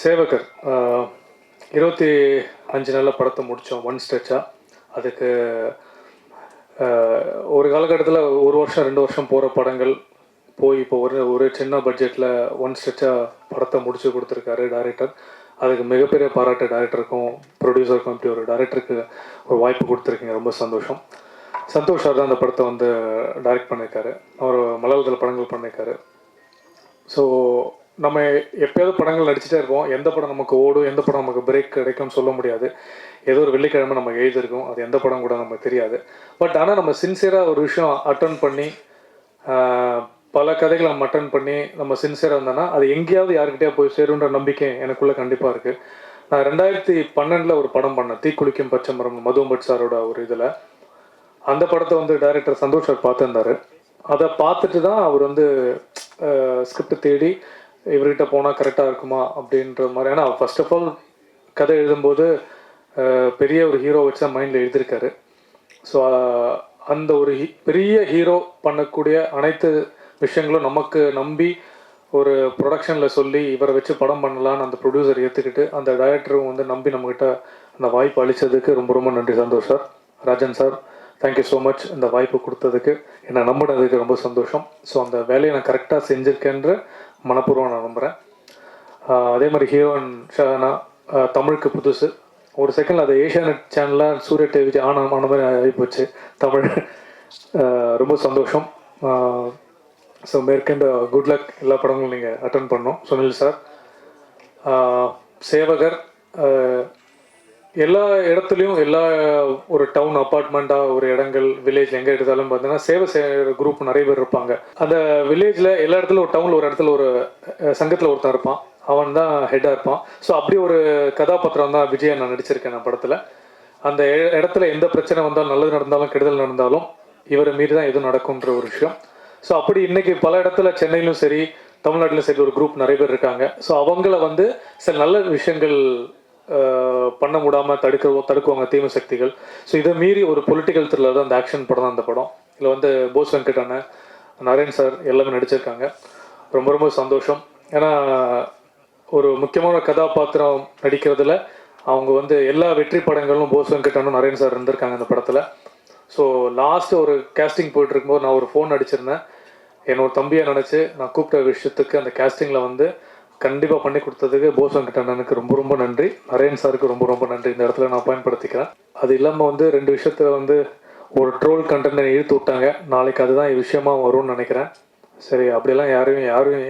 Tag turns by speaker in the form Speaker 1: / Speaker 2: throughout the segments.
Speaker 1: சேவகர் இருபத்தி அஞ்சு நாளில் படத்தை முடித்தோம் ஒன் ஸ்ட்ரெச்சாக அதுக்கு ஒரு காலகட்டத்தில் ஒரு வருஷம் ரெண்டு வருஷம் போகிற படங்கள் போய் இப்போ ஒரு ஒரு சின்ன பட்ஜெட்டில் ஒன் ஸ்டெச்சாக படத்தை முடிச்சு கொடுத்துருக்காரு டைரக்டர் அதுக்கு மிகப்பெரிய பாராட்டு டைரக்டருக்கும் ப்ரொடியூசருக்கும் இப்படி ஒரு டைரக்டருக்கு ஒரு வாய்ப்பு கொடுத்துருக்கீங்க. ரொம்ப சந்தோஷம். சந்தோஷ் சார் தான் அந்த படத்தை வந்து டைரக்ட் பண்ணியிருக்காரு அவர் மலையாளத்தில் படங்கள் பண்ணியிருக்காரு ஸோ நம்ம எப்பயாவது படங்கள் நடிச்சுட்டே இருப்போம். எந்த படம் நமக்கு ஓடும் எந்த படம் நமக்கு பிரேக் கிடைக்கும்னு சொல்ல முடியாது. ஏதோ ஒரு வெள்ளிக்கிழமை நம்ம எழுதியிருக்கோம். அது எந்த படம் கூட நமக்கு தெரியாது. பட் ஆனால் நம்ம சின்சியராக ஒரு விஷயம் அட்டன் பண்ணி பல கதைகளை நம்ம அட்டன் பண்ணி நம்ம சின்சியராக இருந்தோன்னா அது எங்கேயாவது யாருக்கிட்டே போய் சேருன்ற நம்பிக்கை எனக்குள்ளே கண்டிப்பாக இருக்குது நான் ரெண்டாயிரத்தி பன்னெண்டில் ஒரு படம் பண்ணேன். தீக்குளிக்கும் பச்சை மரம் சாரோட ஒரு இதில். அந்த படத்தை வந்து டைரக்டர் சந்தோஷ் சார் பார்த்துருந்தாரு. அதை பார்த்துட்டு தான் அவர் வந்து ஸ்கிரிப்ட் தேடி இவர்கிட்ட போனால் கரெக்டாக இருக்குமா அப்படின்ற மாதிரி. ஏன்னா ஃபர்ஸ்ட் ஆஃப் ஆல் கதை எழுதும்போது பெரிய ஒரு ஹீரோ வச்சு தான் மைண்டில் எழுதியிருக்காரு. ஸோ அந்த ஒரு ஹீ- பெரிய ஹீரோ பண்ணக்கூடிய அனைத்து விஷயங்களும் நமக்கு நம்பி ஒரு ப்ரொடக்ஷனில் சொல்லி இவரை வச்சு படம் பண்ணலான்னு அந்த ப்ரொடியூசர் ஏற்றுக்கிட்டு அந்த டைரக்டரும் வந்து நம்பி நம்மக்கிட்ட அந்த வாய்ப்பு அளித்ததுக்கு ரொம்ப ரொம்ப நன்றி Santosh sir. Rajan sir thank you so much இந்த வாய்ப்பு கொடுத்ததுக்கு என்னை நம்பினதுக்கு ரொம்ப சந்தோஷம். ஸோ அந்த வேலையை நான் கரெக்டாக செஞ்சுருக்கேன்ற மனப்பூர்வம் நான் நம்புகிறேன் அதே மாதிரி ஹீரோயின் ஷானா தமிழுக்கு புதுசு. ஒரு செகண்ட் அது ஏஷியானெட் சேனலில் சூரிய டிவி ஆன ஆன மாதிரி ஆகிப்போச்சு தமிழ் ரொம்ப சந்தோஷம். ஸோ மேற்கண்ட குட் லக் எல்லா படங்களும் நீங்கள் அட்டன் பண்ணோம் சுனில் சார் சேவகர் எல்லா இடத்துலையும் எல்லா ஒரு டவுன் அப்பார்ட்மெண்ட்டாக ஒரு இடங்கள் வில்லேஜ் எங்கே எடுத்தாலும் பார்த்தீங்கன்னா சேவை செய்கிற குரூப் நிறைய பேர் இருப்பாங்க. அந்த வில்லேஜில் எல்லா இடத்துல ஒரு டவுனில் ஒரு இடத்துல ஒரு சங்கத்தில் ஒருத்தன் இருப்பான். அவன் தான் ஹெட்டாக இருப்பான். ஸோ அப்படி ஒரு கதாபாத்திரம் தான் விஜய் நான் நடிச்சிருக்கேன் நான் படத்தில். அந்த இடத்துல எந்த பிரச்சனை வந்தாலும் நல்லது நடந்தாலும் கெடுதல் நடந்தாலும் இவரை மீறி தான் எதுவும் நடக்கும்ன்ற ஒரு விஷயம். ஸோ அப்படி இன்னைக்கு பல இடத்துல சென்னையிலும் சரி தமிழ்நாட்டிலும் சரி ஒரு குரூப் நிறைய பேர் இருக்காங்க. ஸோ அவங்கள வந்து சில நல்ல விஷயங்கள் பண்ண முடாமல் தடுக்க தடுக்குவாங்க தீமை சக்திகள். ஸோ இதை மீறி ஒரு பொலிட்டிக்கல் த்ரில்லர் தான் அந்த ஆக்ஷன் படம் தான் அந்த படம். இதில் வந்து போஸ் வெங்கட் அண்ணன் நரேன் சார் எல்லாமே நடிச்சிருக்காங்க. ரொம்ப ரொம்ப சந்தோஷம். ஏன்னா ஒரு முக்கியமான கதாபாத்திரம் நடிக்கிறதுல அவங்க வந்து எல்லா வெற்றி படங்களும் போஸ் வெங்கடனும் நரேன் சார் இருந்திருக்காங்க அந்த படத்தில். ஸோ லாஸ்ட் ஒரு கேஸ்டிங் போயிட்டு இருக்கும்போது நான் ஒரு ஃபோன் அடிச்சிருந்தேன். என்னோட தம்பியை நினச்சி நான் கூப்பிட்ட விஷயத்துக்கு அந்த கேஸ்டிங்கில் வந்து கண்டிப்பாக பண்ணி கொடுத்ததுக்கு போஸ் வெங்கட் ரொம்ப ரொம்ப நன்றி. நரேன் சாருக்கு ரொம்ப ரொம்ப நன்றி. இந்த இடத்துல நான் பயன்படுத்திக்கிறேன். அது இல்லாமல் வந்து ரெண்டு விஷயத்தில் வந்து ஒரு ட்ரோல் கண்டென்ட் இழுத்து விட்டாங்க. நாளைக்கு அதுதான் விஷயமா வரும்னு நினைக்கிறேன். சரி அப்படியெல்லாம் யாரையும் யாரும்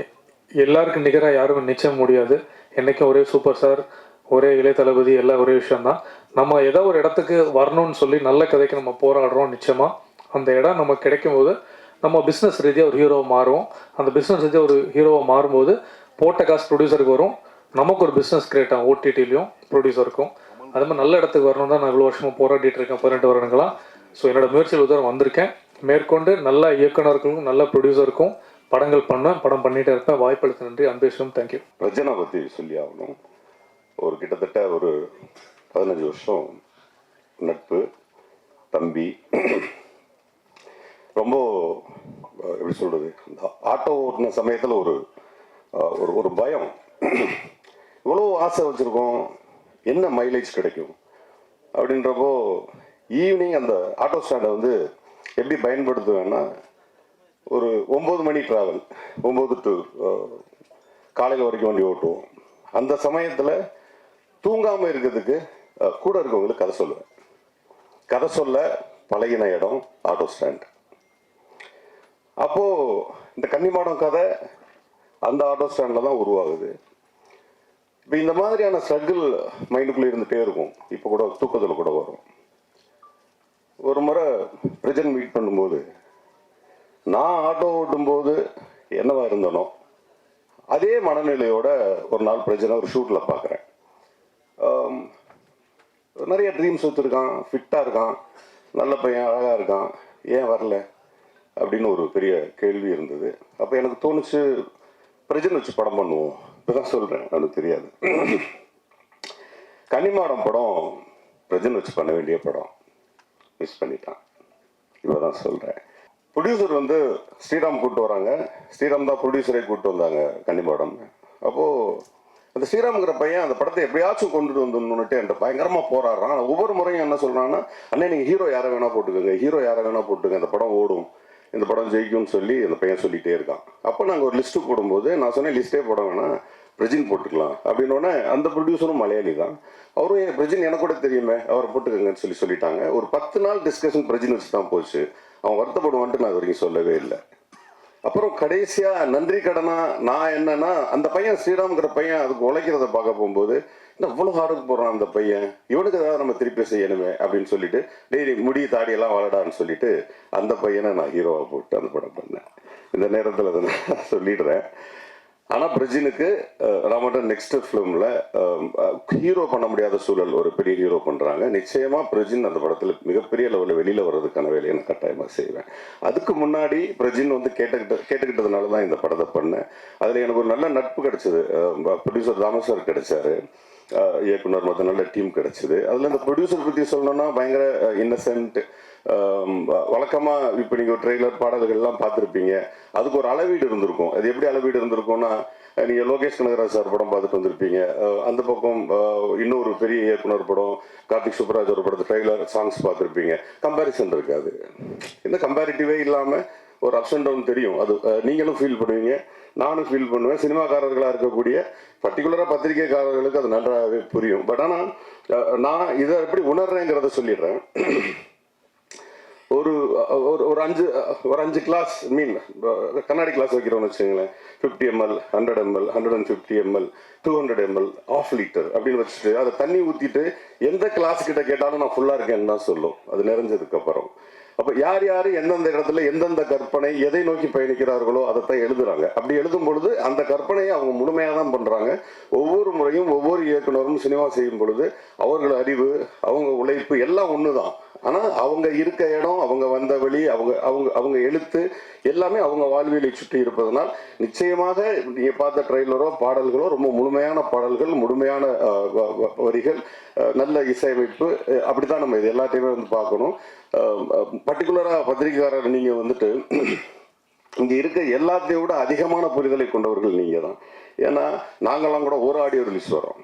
Speaker 1: எல்லாருக்கும் நிகராக யாரும் நிச்சயம் முடியாது. என்றைக்கும் ஒரே சூப்பர் ஸ்டார் ஒரே இளைய தளபதி எல்லாம் ஒரே விஷயம்தான். நம்ம ஏதோ ஒரு இடத்துக்கு வரணும்னு சொல்லி நல்ல கதைக்கு நம்ம போராடுறோம் நிச்சயமாக அந்த இடம் நம்ம கிடைக்கும் போது நம்ம பிஸ்னஸ் ரீதியாக ஒரு ஹீரோவை மாறுவோம். அந்த பிஸ்னஸ் ரீதியாக ஒரு ஹீரோவை மாறும்போது போட்ட காசு ப்ரொடியூசருக்கு வரும். நமக்கு ஒரு பிஸ்னஸ் கிரியேட் ஆகும் ஓடிடிலையும் ப்ரொடியூசருக்கும் அது மாதிரி நல்ல இடத்துக்கு வரணும் தான் நான் இவ்வளோ வருஷமாக போராடிட்டு இருக்கேன் பதினெட்டு வருடங்களாக ஸோ என்னோட முயற்சியில் உதவம் வந்திருக்கேன். மேற்கொண்டு நல்ல இயக்குனருக்கும் நல்ல ப்ரொடியூசருக்கும் படங்கள் பண்ணேன் படம் பண்ணிட்டே இருப்பேன். வாய்ப்பளித்த நன்றி. அன்பேஷும் தேங்க்யூ
Speaker 2: ரஜனா பற்றி சொல்லி ஆகணும். ஒரு கிட்டத்தட்ட ஒரு பதினஞ்சு வருஷம் நட்பு தம்பி. ரொம்ப எப்படி சொல்கிறது ஆட்டோ ஓட்டின சமயத்தில் ஒரு ஒரு ஒரு பயம். இவ்வளோ ஆசை வச்சுருக்கோம். என்ன மைலேஜ் கிடைக்கும்? அப்படின்றப்போ ஈவினிங் அந்த ஆட்டோ ஸ்டாண்டை வந்து எப்படி பயன்படுத்துவேன்னா ஒரு ஒம்பது மணி ட்ராவல் ஒம்பது டு காலையில் வரைக்கும் வண்டி ஓட்டுவோம். அந்த சமயத்தில் தூங்காமல் இருக்கிறதுக்கு கூட இருக்கவங்களுக்கு கதை சொல்லுவேன். கதை சொல்ல பழகின இடம் ஆட்டோ ஸ்டாண்ட் அப்போது இந்த கன்னிமாடம் கதை அந்த ஆட்டோ ஸ்டாண்டில் தான் உருவாகுது. இப்போ இந்த மாதிரியான ஸ்ட்ரகிள் மைண்டுக்குள்ளே இருந்துகிட்டே இருக்கும். இப்போ கூட தூக்கத்தில் கூட வரும். ஒரு முறை பிரஜன் மீட் பண்ணும்போது நான் ஆட்டோ ஓட்டும்போது என்னவா இருந்தனோ அதே மனநிலையோட ஒரு நாள் பிரஜனை ஒரு ஷூட்டில் பார்க்குறேன் நிறைய ட்ரீம்ஸ் வச்சுருக்கான் ஃபிட்டாக இருக்கான் நல்ல பையன் அழகாக இருக்கான் ஏன் வரல? அப்படின்னு ஒரு பெரிய கேள்வி இருந்தது. அப்போ எனக்கு தோணுச்சு பிரஜன் வச்சு படம் பண்ணுவோம். இப்போ சொல்கிறேன் அவனுக்கு தெரியாது. கன்னிமாடம் படம் பிரஜன் வச்சு பண்ண வேண்டிய படம். மிஸ் பண்ணிட்டான். இப்போ தான் சொல்கிறேன் ப்ரொடியூசர் வந்து ஸ்ரீராம் கூப்பிட்டு வராங்க. ஸ்ரீராம் தான் ப்ரொடியூசரை கூப்பிட்டு வந்தாங்க கன்னிமாடம். அப்போது அந்த ஸ்ரீராம்ங்கிற பையன் அந்த படத்தை எப்படியாச்சும் கொண்டுட்டு வந்துடணுன்னுட்டு என்கிட்ட பயங்கரமாக போராடுறான். ஒவ்வொரு முறையும் என்ன சொல்கிறான்னா அண்ணே நீங்கள் ஹீரோ யாரை வேணால் போட்டுக்கோங்க. ஹீரோ யாரை வேணால் போட்டுக்கோங்க. அந்த படம் ஓடும். இந்த படம் ஜெயிக்கும்னு சொல்லி அந்த பையன் சொல்லிட்டே இருக்கான். அப்போ நாங்கள் ஒரு லிஸ்ட்டு போடும்போது நான் சொன்னேன் லிஸ்ட்டே போட வேணாம். பிரஜின் போட்டுக்கலாம். அப்படின்னோடனே அந்த ப்ரொடியூசரும் மலையாளி தான். அவரும் என் பிரஜின் எனக்கு கூட தெரியுமே. அவரை போட்டுக்கோங்கன்னு சொல்லி சொல்லிட்டாங்க. ஒரு பத்து நாள் டிஸ்கஷன் பிரஜின் வச்சு தான் போச்சு. அவன் வருத்தப்படுவான்ட்டு நான் வரைக்கும் சொல்லவே இல்லை. அப்புறம் கடைசியா நன்றி கடனா நான் என்னன்னா அந்த பையன் ஸ்ரீராம்ங்கிற பையன் அதுக்கு உழைக்கிறத பார்க்க போகும்போது என்ன இவ்வளோ ஹார்டுக்கு போடுறான் அந்த பையன்? இவனுக்கு ஏதாவது நம்ம திருப்பி செய்யணுமே அப்படின்னு சொல்லிட்டு டெய்லி முடி தாடி எல்லாம் வளடான்னு சொல்லிட்டு அந்த பையனை நான் ஹீரோவா போட்டு அந்த படம் பண்ணேன். இந்த நேரத்தில் அதை நான் சொல்லிடுறேன். ஆனால் பிரஜினுக்கு ராமடன் நெக்ஸ்ட் ஃபிலிமில் ஹீரோ பண்ண முடியாத சூழல் ஒரு பெரிய ஹீரோ பண்ணுறாங்க நிச்சயமாக பிரஜின் அந்த படத்தில் மிகப்பெரிய லெவலில் வெளியில் வர்றதுக்கான வேலையை நான் கட்டாயமாக செய்வேன். அதுக்கு முன்னாடி பிரஜின் வந்து கேட்டுக்கிட்ட கேட்டுக்கிட்டதுனால தான் இந்த படத்தை பண்ணேன். அதில் எனக்கு ஒரு நல்ல நட்பு கிடச்சிது. ப்ரொடியூசர் ராமசார் கிடைச்சாரு. இயக்குனர் மற்ற நல்ல டீம் கிடச்சிது. அதில் இந்த ப்ரொடியூசர் பற்றி சொல்லணும்னா பயங்கர இன்னசென்ட் வழக்கமாக இப்போ நீங்க ட்ரெய்லர் பாடல்கள்லாம் பார்த்துருப்பீங்க. அதுக்கு ஒரு அளவீடு இருந்திருக்கும். அது எப்படி அளவீடு இருந்திருக்கும்னா நீங்கள் லோகேஷ் கனகராஜ் சார் படம் பார்த்துட்டு வந்திருப்பீங்க. அந்த பக்கம் இன்னொரு பெரிய இயக்குனர் படம் கார்த்திக் சுப்ராஜ் ஒரு படத்து ட்ரெய்லர் சாங்ஸ் பார்த்துருப்பீங்க. கம்பேரிசன் இருக்காது. இந்த கம்பேரிட்டிவே இல்லாமல் ஒரு அப்ஸ் அண்ட் டவுன் தெரியும். அது நீங்களும் ஃபீல் பண்ணுவீங்க. நானும் ஃபீல் பண்ணுவேன். சினிமாக்காரர்களாக இருக்கக்கூடிய பர்டிகுலராக பத்திரிகைக்காரர்களுக்கு அது நன்றாகவே புரியும். பட் ஆனால் நான் இதை எப்படி உணர்றேங்கிறத சொல்லிடுறேன். ஒரு ஒரு ஒரு அஞ்சு ஒரு அஞ்சு கிளாஸ் மீன் கண்ணாடி கிளாஸ் வைக்கிறோம்னு வச்சுங்களேன் fifty ml hundred ml hundred and fifty ml two hundred ml half litre அப்படின்னு வச்சுட்டு அதை தண்ணி ஊற்றிட்டு எந்த கிளாஸ் கிட்ட கேட்டாலும் நான் ஃபுல்லாக இருக்கேன்னு தான் சொல்லும். அது நிறைஞ்சதுக்கு அப்புறம். யார் யார் எந்தெந்த இடத்துல எந்தெந்த கற்பனை எதை நோக்கி பயணிக்கிறார்களோ அதைத்தான் எழுதுறாங்க. அப்படி எழுதும் பொழுது அந்த கற்பனையை அவங்க முழுமையாக தான் பண்ணுறாங்க ஒவ்வொரு முறையும் ஒவ்வொரு இயக்குனரும் சினிமா செய்யும் பொழுது அவர்கள் அறிவு அவங்க உழைப்பு எல்லாம் ஒன்று தான் ஆனால் அவங்க இருக்க இடம் அவங்க வந்த வழி அவங்க அவங்க அவங்க எழுத்து எல்லாமே அவங்க வாழ்வியலை சுற்றி இருப்பதனால் நிச்சயமாக நீங்கள் பார்த்த ட்ரெய்லரோ பாடல்களோ ரொம்ப முழுமையான பாடல்கள் முழுமையான வ- வரிகள் நல்ல இசையமைப்பு அப்படி தான் நம்ம இது எல்லாத்தையுமே வந்து பார்க்கணும். பர்டிகுலராக பத்திரிகைக்காரர் நீங்கள் வந்துட்டு இங்கே இருக்க எல்லாத்தையும் விட அதிகமான புரிதலை கொண்டவர்கள் நீங்கள் தான் ஏன்னா நாங்கெல்லாம் கூட ஒரு ஆடியோ ரிலீஸ் வரோம்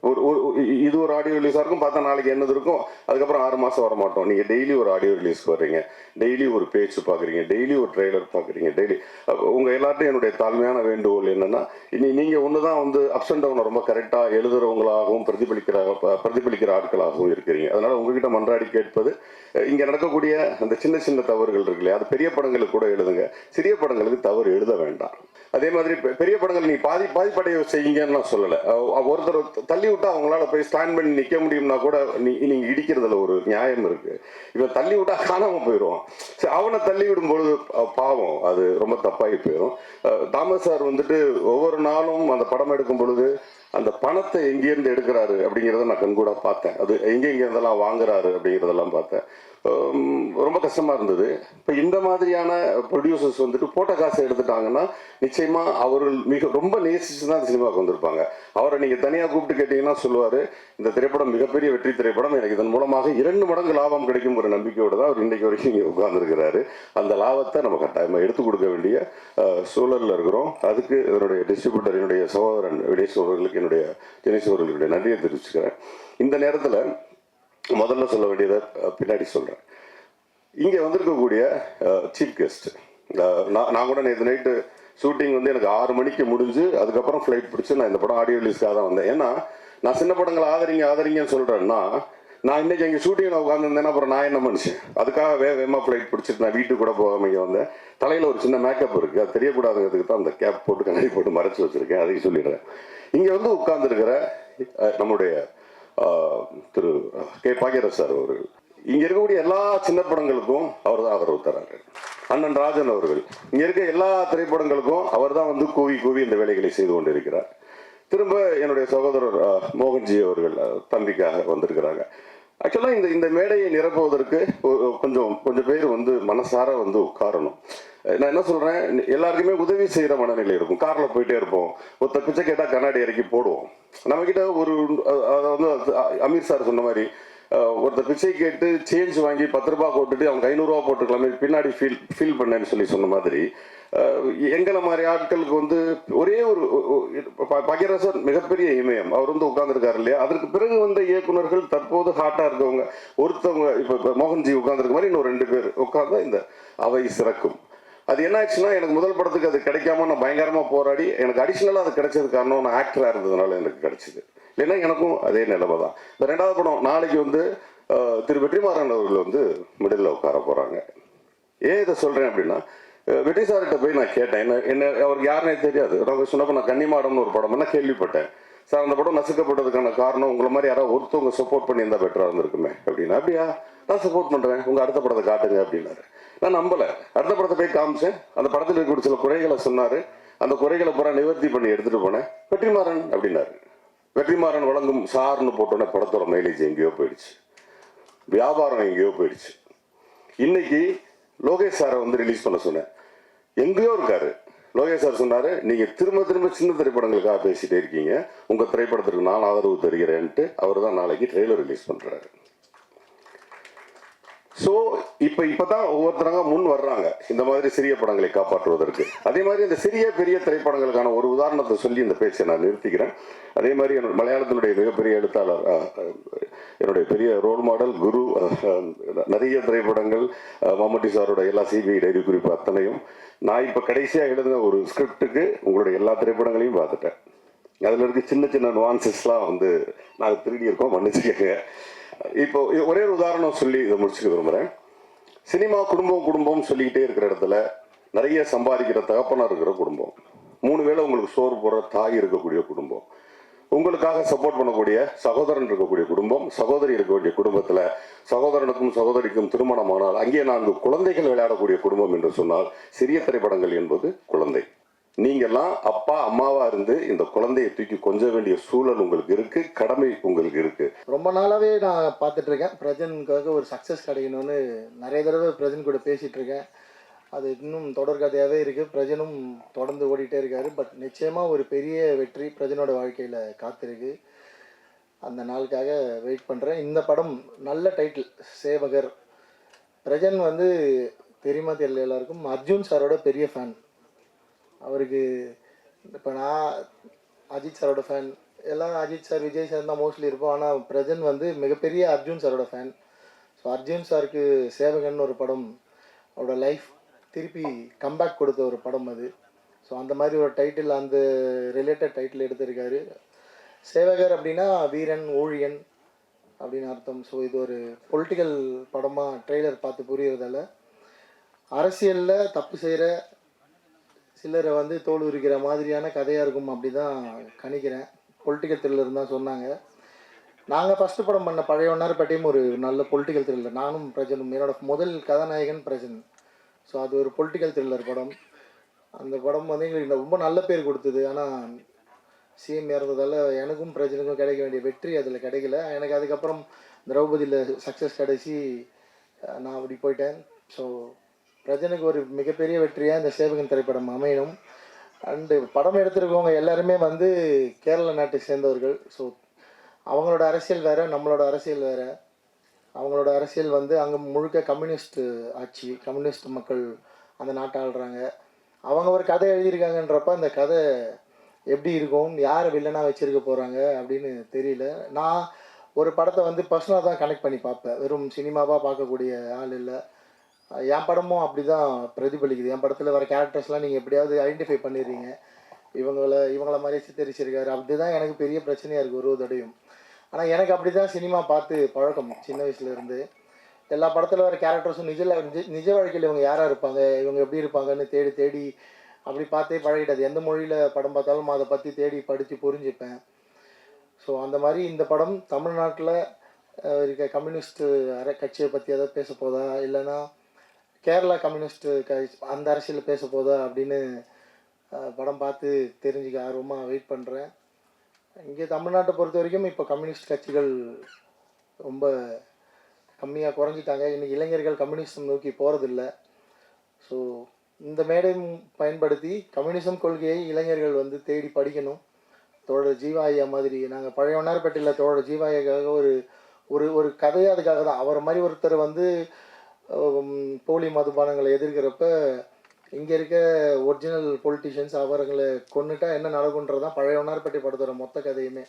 Speaker 2: ஒரு ஒரு இது ஒரு ஆடியோ ரிலீஸாக இருக்கும் பார்த்தா நாளைக்கு என்னது இருக்கும் அதுக்கப்புறம் ஆறு மாதம் வர மாட்டோம் நீங்கள் டெய்லி ஒரு ஆடியோ ரிலீஸ் வர்றீங்க டெய்லி ஒரு பேச்சு பார்க்குறீங்க டெய்லி ஒரு ட்ரெய்லர் பார்க்குறீங்க டெய்லி உங்கள் எல்லார்ட்டையும் என்னுடைய தாழ்மையான வேண்டுகோள் என்னன்னா இனி நீங்கள் ஒன்று தான் வந்து அப்ஸ் அண்ட் டவுனை ரொம்ப கரெக்டாக எழுதுறவங்களாகவும் பிரதிபலிக்கிற ப- பிரதிபலிக்கிற ஆட்களாகவும் இருக்கிறீங்க. அதனால உங்ககிட்ட மன்றாடி கேட்பது இங்கே இங்க நடக்கக்கூடிய அந்த சின்ன சின்ன தவறுகள் இருக்கு இல்லையா? அது பெரிய படங்களுக்கு கூட எழுதுங்க. சிறிய படங்களுக்கு தவறு எழுத வேண்டாம். அதே மாதிரி பெரிய படங்கள் நீ பாதி பாதிப்படைய செய்யுங்கன்னு நான் சொல்லலை. ஒருத்தர் தள்ளி தள்ளி விட்டா அவங்களால போய் ஸ்டாண்ட் பண்ணி நிக்க முடியும்னா கூட நீ நீங்க இடிக்கிறதுல ஒரு நியாயம் இருக்கு. இவன் தள்ளி விட்டா காணாம போயிடுவான் சரி அவனை தள்ளி விடும் பொழுது பாவம் அது ரொம்ப தப்பாகி போயிடும் தாமஸ் சார் வந்துட்டு ஒவ்வொரு நாளும் அந்த படம் எடுக்கும் பொழுது அந்த பணத்தை எங்கேருந்து எடுக்கிறாரு அப்படிங்கிறத நான் கண்கூடா பார்த்தேன். அது எங்க இருந்தெல்லாம் வாங்குறாரு அப்படிங்கிறதெல்லாம் பார்த்தேன். ரொம்ப கஷ்டமா இருந்தது. இப்போ இந்த மாதிரியான ப்ரொடியூசர்ஸ் வந்துட்டு போட்ட காசை எடுத்துட்டாங்கன்னா நிச்சயமா அவர்கள் மிக ரொம்ப நேசிச்சு தான் சினிமாவுக்கு வந்திருப்பாங்க. அவரை நீங்க தனியா கூப்பிட்டு கேட்டீங்கன்னா சொல்லுவாரு இந்த திரைப்படம் மிகப்பெரிய வெற்றி திரைப்படம் எனக்கு இதன் மூலமாக இரண்டு மடங்கு லாபம் கிடைக்கும் ஒரு நம்பிக்கையோடு தான் அவர் இன்றைக்கு வரைக்கும் இங்கே உட்கார்ந்துருக்கிறாரு. அந்த லாபத்தை நம்ம கட்டாயமா எடுத்து கொடுக்க வேண்டிய அஹ், சூழல்ல இருக்கிறோம். அதுக்கு என்னுடைய டிஸ்ட்ரிபியூட்டர் என்னுடைய சகோதரன் விடேஷ் அவர்களுக்கு என்னுடைய தினேஷ் அவர்களுடைய நன்றியை தெரிவிச்சுக்கிறேன். இந்த நேரத்துல முதல்ல சொல்ல வேண்டியதை பின்னாடி சொல்கிறேன் இங்கே வந்திருக்கக்கூடிய சீஃப் கெஸ்ட் நான் நான் கூட நேற்று நைட்டு ஷூட்டிங் வந்து எனக்கு ஆறு மணிக்கு முடிஞ்சு அதுக்கப்புறம் ஃப்ளைட் பிடிச்சி நான் இந்த படம் ஆடியோ ரிலீஸ்க்காக தான் வந்தேன். ஏன்னா நான் சின்ன படங்களை ஆதரிங்க ஆதரிங்கன்னு சொல்கிறேன்னா நான் இன்னைக்கு எங்கள் ஷூட்டிங்கில் உட்காந்துருந்தேன்னா அப்புறம் நான் என்ன மனுஷன்? அதுக்காக வேக வேகமாக ஃப்ளைட் பிடிச்சிட்டு நான் வீட்டுக்கு கூட போகாம இங்கே வந்தேன். தலையில் ஒரு சின்ன மேக்கப் இருக்குது அது தெரியக்கூடாதுங்கிறதுக்கு தான் அந்த கேப் போட்டு கண்ணாடி போட்டு மறைச்சி வச்சிருக்கேன். அதையும் சொல்லிடுறேன். இங்கே வந்து உட்காந்துருக்கிற நம்முடைய திரு கே. பாக்யராஜ் சார் அவர்கள். இங்க இருக்கக்கூடிய எல்லா சின்ன படங்களுக்கும் அவர் தான் ஆதரவு தராரு அண்ணன் ராஜன் அவர்கள். இங்க இருக்க எல்லா திரைப்படங்களுக்கும் அவர் தான் வந்து கூவி கூவி இந்த வேலைகளை செய்து கொண்டிருக்கிறார். திரும்ப என்னுடைய சகோதரர் மோகன்ஜி அவர்கள் தம்பிக்காக வந்திருக்கிறாங்க. ஆக்சுவலாக இந்த இந்த மேடையை நிரப்புவதற்கு கொஞ்சம் கொஞ்சம் பேர் வந்து மனசார வந்து உட்காரணும். நான் என்ன சொல்றேன்? எல்லாருக்குமே உதவி செய்கிற மனநிலை இருக்கும். காரில் போயிட்டே இருப்போம். ஒருத்த பிச்சை கேட்டால் கண்ணாடி இறக்கி போடுவோம். நம்ம கிட்ட ஒரு அதாவது வந்து அமீர் சார் சொன்ன மாதிரி ஒருத்தர் பிச்சை கேட்டு சேஞ்ச் வாங்கி பத்து ரூபாய் போட்டுட்டு அவங்க ஐநூறுரூவா போட்டுக்கலாமே பின்னாடி ஃபீல் ஃபீல் பண்ணேன்னு சொல்லி சொன்ன மாதிரி எங்களை மாதிரி ஆட்களுக்கு வந்து ஒரே ஒரு பகிரசன் மிகப்பெரிய இமயம். அவர் வந்து உட்கார்ந்துருக்காரு இல்லையா? அதற்கு பிறகு வந்த இயக்குனர்கள் தற்போது ஹாட்டாக இருக்கவங்க ஒருத்தவங்க இப்போ இப்போ மோகன்ஜி உட்கார்ந்துருக்க மாதிரி இன்னும் ரெண்டு பேர் உட்கார்ந்தா இந்த அவை சிறக்கும். அது என்ன ஆச்சுன்னா எனக்கு முதல் படத்துக்கு அது கிடைக்காம நான் பயங்கரமாக போராடி எனக்கு அடிஷ்னலாக அது கிடைச்சது காரணம் நான் ஆக்டராக இருந்ததுனால எனக்கு கிடைச்சிது. இல்லைன்னா எனக்கும் அதே நிலைமை தான். இந்த ரெண்டாவது படம் நாளைக்கு வந்து திரு வெற்றிமாறன் அவர்கள் வந்து மிடில் உட்கார போறாங்க. ஏன் இதை சொல்கிறேன் அப்படின்னா வெற்றி சார்கிட்ட போய் நான் கேட்டேன். என்ன என்ன அவருக்கு யாருனே தெரியாது. அவங்க சொன்னப்போ நான் கன்னிமாடம்னு ஒரு படம் நான் கேள்விப்பட்டேன். சார் அந்த படம் நசுக்கப்பட்டதுக்கான காரணம் உங்களை மாதிரி யாராவது ஒருத்தவங்க சப்போர்ட் பண்ணியிருந்தா பெட்டராக இருந்திருக்குமே அப்படின்னா அப்படியா? நான் சப்போர்ட் பண்ணுறேன் உங்கள் அடுத்த படத்தை காட்டுங்க அப்படின்னாரு. நான் நம்பல. அடுத்த படத்தை போய் காமிச்சேன். அந்த படத்தில் இருக்கக்கூடிய சில குறைகளை சொன்னாரு. அந்த குறைகளை பூரா நிவர்த்தி பண்ணி எடுத்துட்டு போனேன். வெற்றிமாறன் அப்படின்னாரு. வெற்றிமாறன் வழங்கும் சார்னு போட்டோன்னே படத்தோட மைலேஜ் எங்கேயோ போயிடுச்சு. வியாபாரம் எங்கேயோ போயிடுச்சு. இன்னைக்கு லோகேஷ் சாரை வந்து ரிலீஸ் பண்ண சொன்னேன். எங்கேயோ இருக்காரு. லோகேஷ் சார் சொன்னாரு நீங்க திரும்ப திரும்ப சின்ன திரைப்படங்களுக்காக பேசிட்டே இருக்கீங்க. உங்க திரைப்படத்திற்கு நான் ஆதரவு தருகிறேன்ட்டு அவர் தான் நாளைக்கு ட்ரெய்லர் ரிலீஸ் பண்றாரு. ஸோ இப்போ இப்போ தான் ஒவ்வொருத்தரங்க முன் வர்றாங்க. இந்த மாதிரி சிறிய படங்களை காப்பாற்றுவதற்கு. அதே மாதிரி இந்த சிறிய பெரிய திரைப்படங்களுக்கான ஒரு உதாரணத்தை சொல்லி இந்த பேச்சை நான் நிறுத்திக்கிறேன். அதே மாதிரி என்னோட மலையாளத்தினுடைய மிகப்பெரிய எழுத்தாளர் என்னுடைய பெரிய ரோல் மாடல் குரு நிறைய திரைப்படங்கள் மம்முட்டி சாரோட எல்லா சிபிஐ டைரி குறிப்பு அத்தனையும் நான் இப்போ கடைசியாக எழுதின ஒரு ஸ்கிரிப்டுக்கு உங்களுடைய எல்லா திரைப்படங்களையும் பார்த்துட்டேன். அதில் இருக்க சின்ன சின்ன நுவான்சஸ்லாம் வந்து நாங்கள் திருடி இருக்கோம் மன்னிச்சுக்கங்க. இப்போ ஒரே ஒரு உதாரணம் சொல்லி இதை முடிச்சுக்க விரும்புகிறேன் சினிமா குடும்பம் குடும்பம் சொல்லிக்கிட்டே இருக்கிற இடத்துல நிறைய சம்பாதிக்கிற தகப்பனார் இருக்கிற குடும்பம். மூணு வேளை உங்களுக்கு சோறு போடுற தாய் இருக்கக்கூடிய குடும்பம். உங்களுக்காக சப்போர்ட் பண்ணக்கூடிய சகோதரன் இருக்கக்கூடிய குடும்பம் சகோதரி இருக்கக்கூடிய குடும்பத்துல சகோதரனுக்கும் சகோதரிக்கும் திருமணமானால் அங்கே நான்கு குழந்தைகள் விளையாடக்கூடிய குடும்பம் என்று சொன்னால் சிறிய திரைப்படங்கள் என்பது குழந்தை. நீங்கள்லாம் அப்பா அம்மாவா இருந்து இந்த குழந்தையை தூக்கி கொஞ்ச வேண்டிய சூழல் உங்களுக்கு இருக்கு கடமை உங்களுக்கு இருக்கு.
Speaker 3: ரொம்ப நாளாவே நான் பார்த்துட்டு இருக்கேன் பிரஜனுக்காக ஒரு சக்ஸஸ் கிடைக்கணும்னு நிறைய தடவை பிரஜன் கூட பேசிட்டு இருக்கேன் அது இன்னும் தொடர்கதையாகவே இருக்குது பிரஜனும் தொடர்ந்து ஓடிட்டே இருக்காரு. பட் நிச்சயமாக ஒரு பெரிய வெற்றி பிரஜனோட வாழ்க்கையில் காத்திருக்கு. அந்த நாளுக்காக வெயிட் பண்ணுறேன் இந்த படம் நல்ல டைட்டில் சேவகர். பிரஜன் வந்து தெரியுமா தெரியல எல்லாருக்கும். அர்ஜுன் சாரோட பெரிய ஃபேன் அவருக்கு இப்போ நான் அஜித் சாரோட ஃபேன் எல்லாம் அஜித் சார் விஜய் சார் தான் மோஸ்ட்லி இருப்போம். ஆனால் பிரஜன் வந்து மிகப்பெரிய அர்ஜுன் சாரோட ஃபேன் ஸோ அர்ஜுன் சாருக்கு சேவகன் ஒரு படம் அவரோட லைஃப் திருப்பி கம்பேக் கொடுத்த ஒரு படம் அது. ஸோ அந்த மாதிரி ஒரு டைட்டில் அந்த ரிலேட்டட் டைட்டில் எடுத்திருக்காரு. சேவகர் அப்படின்னா வீரன் ஊழியன் அப்படின்னு அர்த்தம். ஸோ இது ஒரு பொலிட்டிக்கல் படமாக ட்ரெய்லர் பார்த்து புரியறதால. அரசியலில் தப்பு செய்கிற சிலரை வந்து தோல் உரிக்கிற மாதிரியான கதையாக இருக்கும் அப்படி தான் கணிக்கிறேன் பொலிட்டிக்கல் த்ரில்லர் தான் சொன்னாங்க. நாங்கள் ஃபஸ்ட்டு படம் பண்ண பழைய ஒன்னார்பேட்டையும் ஒரு நல்ல பொலிட்டிக்கல் த்ரில்லர் நானும் பிரஜனும் என்னோட முதல் கதாநாயகன் பிரஜன். ஸோ அது ஒரு பொலிட்டிக்கல் த்ரில்லர் படம். அந்த படம் வந்து எங்களுக்கு ரொம்ப நல்ல பேர் கொடுத்தது. ஆனால் சிஎம் இறந்ததால் எனக்கும் பிரஜனுக்கும் கிடைக்க வேண்டிய வெற்றி அதில் கிடைக்கல. எனக்கு அதுக்கப்புறம் திரௌபதியில் சக்ஸஸ் கிடச்சி நான் அப்படி போயிட்டேன். ஸோ பிரஜனுக்கு ஒரு மிகப்பெரிய வெற்றியாக இந்த சேவகன் திரைப்படம் அமையணும். அண்டு படம் எடுத்திருக்கவங்க எல்லாருமே வந்து கேரள நாட்டை சேர்ந்தவர்கள். ஸோ அவங்களோட அரசியல் வேறு நம்மளோட அரசியல் வேறு. அவங்களோட அரசியல் வந்து அங்கே முழுக்க கம்யூனிஸ்ட் ஆட்சி கம்யூனிஸ்ட் மக்கள் அந்த நாட்டை ஆள்றாங்க. அவங்க ஒரு கதை எழுதியிருக்காங்கன்றப்ப அந்த கதை எப்படி இருக்கும் யாரை வில்லனாக வச்சுருக்க போகிறாங்க அப்படின்னு தெரியல. நான் ஒரு படத்தை வந்து பர்சனலாக தான் கனெக்ட் பண்ணி பார்ப்பேன். வெறும் சினிமாவாக பார்க்கக்கூடிய ஆள் இல்லை. என் படமும் அப்படி தான் பிரதிபலிக்குது. என் படத்தில் வர கேரக்டர்ஸ்லாம் நீங்கள் எப்படியாவது ஐடென்டிஃபை பண்ணிடுறீங்க. இவங்கள இவங்கள மாதிரி சித்தரிச்சிருக்காரு. அப்படிதான் எனக்கு பெரிய பிரச்சனையாக இருக்குது ஒரு ஒரு தடையும். ஆனால் எனக்கு அப்படி தான் சினிமா பார்த்து பழக்கம். சின்ன வயசுலேருந்து எல்லா படத்தில் வர கேரக்டர்ஸும் நிஜ நிஜ நிஜ வாழ்க்கையில் இவங்க யாராக இருப்பாங்க? இவங்க எப்படி இருப்பாங்கன்னு தேடி தேடி அப்படி பார்த்தே பழகிட்டது எந்த மொழியில் படம் பார்த்தாலும் அதை பற்றி தேடி படித்து புரிஞ்சுப்பேன். ஸோ அந்த மாதிரி இந்த படம் தமிழ்நாட்டில் இருக்க கம்யூனிஸ்ட் அரை கட்சியை பற்றி எதாவது பேச போதா? இல்லைன்னா கேரளா கம்யூனிஸ்ட் அந்த அரசியல் பேச போதா அப்படின்னு படம் பார்த்து தெரிஞ்சுக்க ஆர்வமாக வெயிட் பண்ணுறேன் இங்கே தமிழ்நாட்டை பொறுத்த வரைக்கும் இப்போ கம்யூனிஸ்ட் கட்சிகள் ரொம்ப கம்மியாக குறைஞ்சிட்டாங்க. இன்றைக்கி இளைஞர்கள் கம்யூனிசம் நோக்கி போகிறதில்ல ஸோ இந்த மேடையும் பயன்படுத்தி கம்யூனிசம் கொள்கையை இளைஞர்கள் வந்து தேடி படிக்கணும். தோழர் ஜீவாயா மாதிரி நாங்கள் பழைய வண்ணார்பேட்டையில் தோழர் ஜீவாயாக்காக ஒரு ஒரு ஒரு கதையே அதுக்காக தான். அவர் மாதிரி ஒருத்தர் வந்து போலி மதுபானங்களை எதிர்க்கிறப்ப இங்கே இருக்க ஒரிஜினல் பொலிட்டிஷியன்ஸ் அவர்களை கொன்னுட்டா என்ன நடக்குன்றதான் பழைய ஒன்னார்பட்டி படத்தோட மொத்த கதையுமே.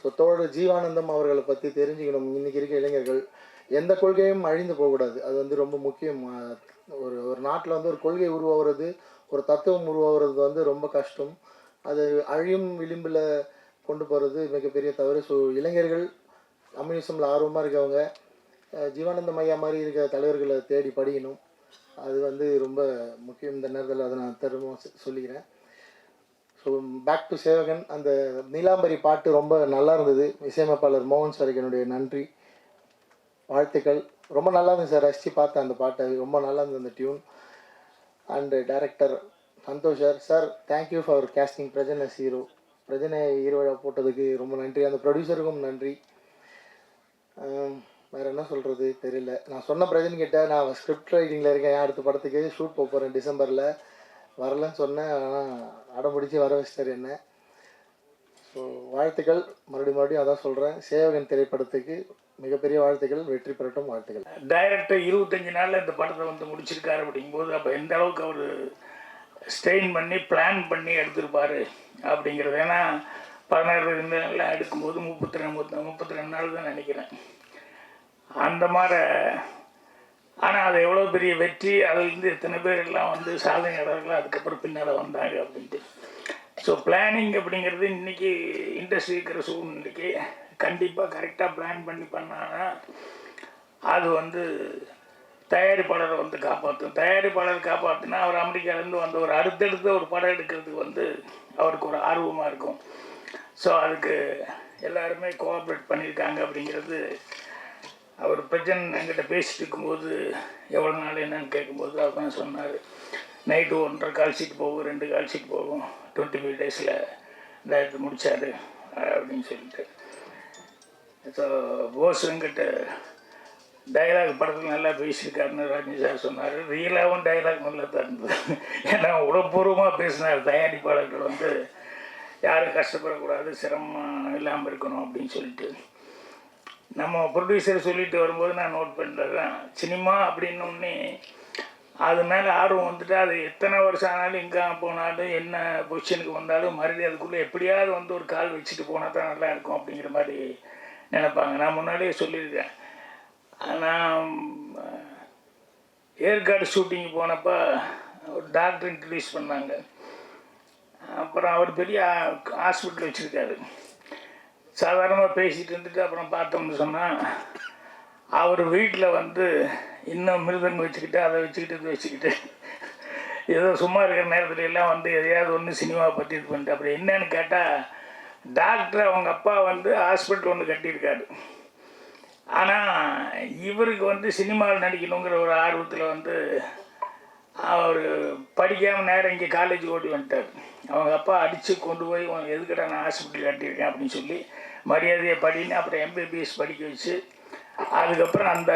Speaker 3: ஸோ தோழர் ஜீவானந்தம் அவர்களை பற்றி தெரிஞ்சுக்கணும். இன்னைக்கு இருக்க இளைஞர்கள் எந்த கொள்கையும் அழிந்து போகக்கூடாது. அது வந்து ரொம்ப முக்கியம். ஒரு ஒரு நாட்டில் வந்து ஒரு கொள்கை உருவாகிறது ஒரு தத்துவம் உருவாகிறது வந்து ரொம்ப கஷ்டம். அது அழியும் விளிம்பில் கொண்டு போகிறது மிகப்பெரிய தவறு. ஸோ இளைஞர்கள் கம்யூனிசமில் ஆர்வமாக இருக்கவங்க ஜீவானந்த ஜீவானந்தம் மாதிரி இருக்கிற தலைவர்களை தேடி படிக்கணும். அது வந்து ரொம்ப முக்கியம் இந்த நேரத்தில் அதை நான் திரும்ப சொல்லிக்கிறேன். ஸோ பேக் டு சேவகன். அந்த நீலாம்பரி பாட்டு ரொம்ப நல்லா இருந்தது. இசையமைப்பாளர் மோகன் சாருக்கு என்னுடைய நன்றி. வாழ்த்துக்கள். ரொம்ப நல்லா இருந்தது சார். ரசித்து பார்த்தேன் அந்த பாட்டு. ரொம்ப நல்லா இருந்தது அந்த tune and director Santhosh sir. Sir thank you for casting Prajin hero பிரஜனை ஹீரோவாக போட்டதுக்கு ரொம்ப நன்றி. அந்த ப்ரொடியூசருக்கும் நன்றி. Um, வேறு என்ன சொல்கிறது தெரியல. நான் சொன்ன பிரஜன் கிட்ட நான் ஸ்கிரிப்ட் ரைட்டிங்கில் இருக்கேன். அடுத்த படத்துக்கு ஷூட் போக போகிறேன் டிசம்பரில். வரலன்னு சொன்னேன். ஆனால் அடம்பிடிச்சு வர வச்சிட்டார் என்ன. ஸோ வாழ்த்துக்கள். மறுபடியும் மறுபடியும் அதான் சொல்கிறேன் சேவகன் திரைப்படத்துக்கு மிகப்பெரிய வாழ்த்துக்கள். வெற்றி பெறட்டும். வாழ்த்துக்கள்.
Speaker 4: டைரக்டர் இருபத்தஞ்சி நாளில் இந்த படத்தை வந்து முடிச்சிருக்காரு அப்படிங்கும்போது அப்போ எந்த அளவுக்கு அவர் ஸ்டெயின் பண்ணி பிளான் பண்ணி எடுத்திருப்பார் அப்படிங்கிறது. ஏன்னா பதினாறு ரெண்டு நாளில் எடுக்கும்போது முப்பத்தி ரெண்டு முப்பத்தி முப்பத்தி ரெண்டு நாள் தான் நினைக்கிறேன். அந்த மாதிரி. ஆனால் அது எவ்வளோ பெரிய வெற்றி? அதுலேருந்து எத்தனை பேர் எல்லாம் வந்து சாதனையாளர்கள் அதுக்கப்புறம் பின்னால் வந்தாங்க அப்படின்ட்டு. ஸோ பிளானிங் அப்படிங்கிறது இன்றைக்கி இண்டஸ்ட்ரி இருக்கிற சூழ்நிலைக்கு கண்டிப்பாக கரெக்டாக பிளான் பண்ணி பண்ணாங்கன்னா அது வந்து தயாரிப்பாளரை வந்து காப்பாற்றும் தயாரிப்பாளர் காப்பாற்றினா அவர் அமெரிக்காலேருந்து வந்து ஒரு அடுத்தடுத்து ஒரு படம் எடுக்கிறதுக்கு வந்து அவருக்கு ஒரு ஆர்வமாக இருக்கும். ஸோ அதுக்கு எல்லாருமே கோஆப்ரேட் பண்ணியிருக்காங்க அப்படிங்கிறது அவர் பிரஜன் என்கிட்ட பேசிட்டு இருக்கும்போது எவ்வளோ நாள் என்னன்னு கேட்கும்போது அவர் தான் சொன்னார் நைட்டு ஒன்றரை கால் சீட் போகும் ரெண்டு கால் சீட் போகும். டுவெண்ட்டி ஃபைவ் டேஸில் டேரக்டர் முடித்தார் அப்படின்னு சொல்லிட்டு. ஸோ போஸ் என்கிட்ட டைலாக் படத்தில் நல்லா பேசியிருக்காருன்னு ரஜினி சார் சொன்னார். ரியலாகவும் டைலாக் நல்லா தான் இருந்தது. ஏன்னா உடற்பூர்வமாக பேசினார். தயாரிப்பாளர்கள் வந்து யாரும் கஷ்டப்படக்கூடாது சிரமம் இல்லாமல் இருக்கணும் அப்படின்னு சொல்லிட்டு. நம்ம ப்ரொடியூசர் சொல்லிட்டு வரும்போது நான் நோட் பண்ணுறேன் சினிமா அப்படின்னோடனே அது மேலே ஆர்வம் வந்துட்டு அது எத்தனை வருஷம் ஆனாலும் எங்கே போனாலும் என்ன பொசிஷனுக்கு வந்தாலும் மறுபடியும் அதுக்குள்ளே எப்படியாவது வந்து ஒரு கால் வச்சுட்டு போனால் தான் நல்லா இருக்கும் அப்படிங்கிற மாதிரி நினைப்பாங்க. நான் முன்னாடியே சொல்லியிருக்கேன். நான் ஏற்காடு ஷூட்டிங் போனப்போ ஒரு டாக்டர் இன்ட்ரடியூஸ் பண்ணாங்க. அப்புறம் அவர் பெரிய ஹாஸ்பிட்டல் வச்சுருக்காரு. சாதாரணமாக பேசிகிட்டு இருந்துட்டு அப்புறம் பார்த்தோம்னு சொன்னால் அவர் வீட்டில் வந்து இன்னும் மிருதங்க வச்சுக்கிட்டு அதை வச்சுக்கிட்டு இதை வச்சுக்கிட்டு ஏதோ சும்மா இருக்கிற நேரத்துல எல்லாம் வந்து எதையாவது ஒன்று சினிமா பற்றி இது பண்ணிட்டு அப்புறம் என்னன்னு கேட்டால் டாக்டர் அவங்க அப்பா வந்து ஹாஸ்பிட்டல் ஒன்று கட்டியிருக்காரு. ஆனால் இவருக்கு வந்து சினிமாவில் நடிக்கணுங்கிற ஒரு ஆர்வத்தில் வந்து அவர் படிக்காமல் நேரம் இங்கே காலேஜ் ஓடி வந்துட்டார். அவங்க அப்பா அடித்து கொண்டு போய் உன் எதுக்கிட்ட நான் ஹாஸ்பிட்டல் கட்டியிருக்கேன்? அப்படின்னு சொல்லி மரியாதையை படின்னு அப்புறம் எம்பிபிஎஸ் படிக்க வச்சு அதுக்கப்புறம் அந்த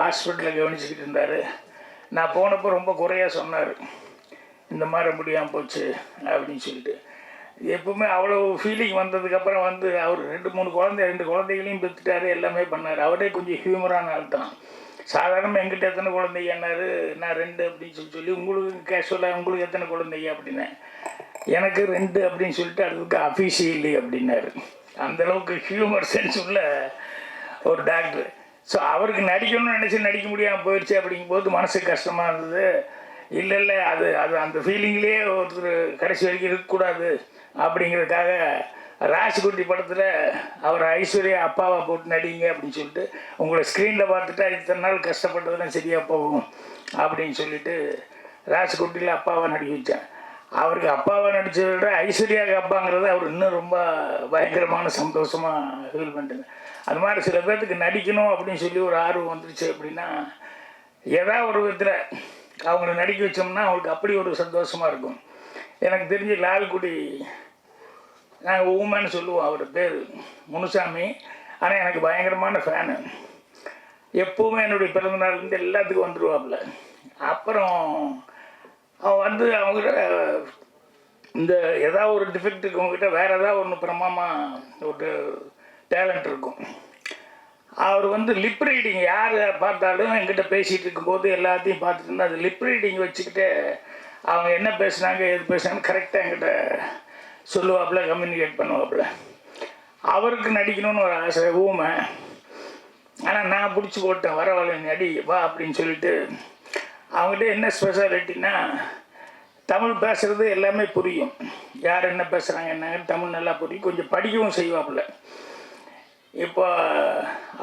Speaker 4: ஹாஸ்பிட்டலில் கவனிச்சுக்கிட்டு இருந்தார். நான் போனப்போ ரொம்ப குறையாக சொன்னார். இந்த மாதிரி முடியாமல் போச்சு அப்படின்னு சொல்லிட்டு. எப்பவுமே அவ்வளோ ஃபீலிங் வந்ததுக்கப்புறம் வந்து அவர் ரெண்டு மூணு குழந்தை ரெண்டு குழந்தைகளையும் பெற்றுட்டாரு எல்லாமே பண்ணார். அவரே கொஞ்சம் ஹியூமரான ஆள் தான். சாதாரணமாக எங்கிட்ட எத்தனை குழந்தைங்க குழந்தைங்கன்னாரு நான் ரெண்டு அப்படின்னு சொல்லி சொல்லி உங்களுக்கு கேஷுவலாக உங்களுக்கு எத்தனை குழந்தைங்க? அப்படின்னேன். எனக்கு ரெண்டு அப்படின்னு சொல்லிட்டு அடுத்ததுக்கு அஃபீஷியலி அப்படின்னாரு. அந்த அளவுக்கு ஹியூமர் சென்ஸ் உள்ள ஒரு டாக்டர் ஸோ அவருக்கு நடிக்கணும்னு நினச்சி நடிக்க முடியாமல் போயிடுச்சு அப்படிங்கும்போது மனசுக்கு கஷ்டமாக இருந்தது. இல்லை இல்லை அது அது அந்த ஃபீலிங்லேயே ஒருத்தர் கடைசி வரைக்கும் இருக்கக்கூடாது அப்படிங்கிறதுக்காக ராஜ்குட்டி படத்தில் அவர் ஐஸ்வர்யா அப்பாவை போட்டு நடிங்க அப்படின்னு சொல்லிட்டு உங்களை ஸ்க்ரீனில் பார்த்துட்டா இத்தனை நாள் கஷ்டப்பட்டதெல்லாம் சரியாக போகும் அப்படின்னு சொல்லிட்டு ராஜ்குட்டியில் அப்பாவை நடிக்க வச்சேன் அவருக்கு அப்பாவை நடிச்சதை ஐஸ்வர்யாவுக்கு அப்பாங்கிறது அவர் இன்னும் ரொம்ப பயங்கரமான சந்தோஷமாக ஃபீல் பண்ணிட்டு அது மாதிரி சில பேர்த்துக்கு நடிக்கணும் அப்படின்னு சொல்லி ஒரு ஆர்வம் வந்துருச்சு அப்படின்னா ஏதாவது ஒரு விதத்தில் அவங்கள நடிக்க வச்சோம்னா அவங்களுக்கு அப்படி ஒரு சந்தோஷமாக இருக்கும். எனக்கு தெரிஞ்சு லால்குடி நாங்கள் ஊமன்னு சொல்லுவோம் அவர் பேர் முனுசாமி. ஆனால் எனக்கு பயங்கரமான ஃபேனு எப்போவுமே என்னுடைய பிறந்தநாள்லேருந்து எல்லாத்துக்கும் வந்துடுவாப்புல அப்புறம் அவன் வந்து அவங்ககிட்ட இந்த ஏதாவது ஒரு டிஃபெக்ட் இருக்கவங்ககிட்ட வேறு ஏதாவது ஒன்று பிரமாமா ஒரு டேலண்ட் இருக்கும். அவர் வந்து லிப் ரீடிங் யார் பார்த்தாலும் என்கிட்ட பேசிகிட்டு இருக்கும்போது எல்லாத்தையும் பார்த்துட்டு இருந்தால் அது லிப் ரீடிங் வச்சுக்கிட்டு அவங்க என்ன பேசுனாங்க எது பேசுனாங்க கரெக்டாக என்கிட்ட சொல்லுவாப்புல கம்யூனிகேட் பண்ணுவாப்புல. அவருக்கு நடிக்கணும்னு ஒரு ஆசை ஊமை. ஆனால் நான் பிடிச்சி போட்டேன் வரவழை நடி வா அப்படின்னு சொல்லிட்டு அவங்ககிட்ட என்ன ஸ்பெஷாலிட்டின்னா தமிழ் பேசுகிறது எல்லாமே புரியும். யார் என்ன பேசுகிறாங்க என்னங்க தமிழ் நல்லா புரியும். கொஞ்சம் படிக்கவும் செய்வாப்புல. இப்போ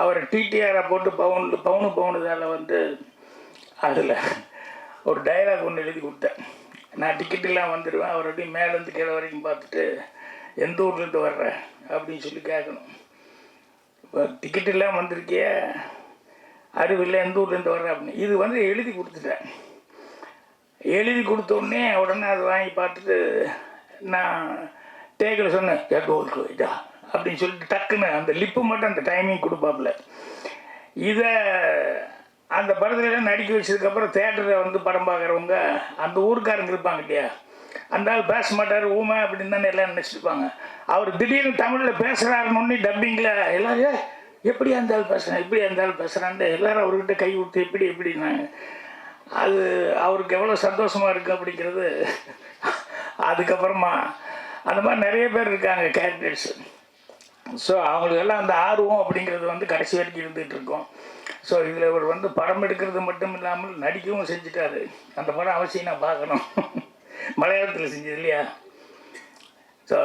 Speaker 4: அவர் டிடிஆரை போட்டு பவுன் பவுனு பவுனுதால் வந்து அதில் ஒரு டைலாக் ஒன்று எழுதி கொடுத்தேன். நான் டிக்கெட்டெல்லாம் வந்துடுவேன் அவர் அப்படியே மேலேருந்து கீழே வரைக்கும் பார்த்துட்டு எந்த ஊர்லேருந்து வர்றேன் அப்படின்னு சொல்லி கேட்கணும். இப்போ டிக்கெட்டெல்லாம் வந்திருக்கியே அறிவில் எந்த ஊர்லேருந்து வர்ற அப்படின்னு. இது வந்து எழுதி கொடுத்துட்டேன். எழுதி கொடுத்தோடனே உடனே அதை வாங்கி பார்த்துட்டு நான் டேக்கில் சொன்னேன் எட்டு ஊருக்கு அப்படின்னு சொல்லிட்டு டக்குன்னு அந்த லிப்பு மட்டும் அந்த டைமிங் கொடுப்பாப்புல. இதை அந்த படத்துலலாம் நடிக்க வச்சதுக்கப்புறம் தேட்டரில் வந்து படம் பார்க்குறவங்க அந்த ஊருக்காரங்க இருப்பாங்க இல்லையா? அந்த ஆள் பேச மாட்டார் ஊமை அப்படின்னு தானே எல்லாம் நினச்சிருப்பாங்க அவர் திடீர்னு தமிழில் பேசுகிறாருன்னு டப்பிங்கில் எல்லாரும் எப்படி அந்த பேசுகிறேன் எப்படி இருந்தாலும் பேசுகிறான்ட்டு எல்லாரும் அவர்கிட்ட கை விட்டு எப்படி எப்படின்னாங்க அது அவருக்கு எவ்வளோ சந்தோஷமாக இருக்குது அப்படிங்கிறது அதுக்கப்புறமா அந்த மாதிரி நிறைய பேர் இருக்காங்க கேரக்டர்ஸ் ஸோ அவங்களுக்கெல்லாம் அந்த ஆர்வம் அப்படிங்கிறது வந்து கடைசி வரைக்கும் இருந்துகிட்டு இருக்கும். ஸோ இதில் இவர் வந்து படம் எடுக்கிறது மட்டும் இல்லாமல் நடிக்கவும் செஞ்சுட்டாரு. அந்த படம் அவசியம் நான் பார்க்கணும். மலையாளத்தில் செஞ்சது இல்லையா? ஸோ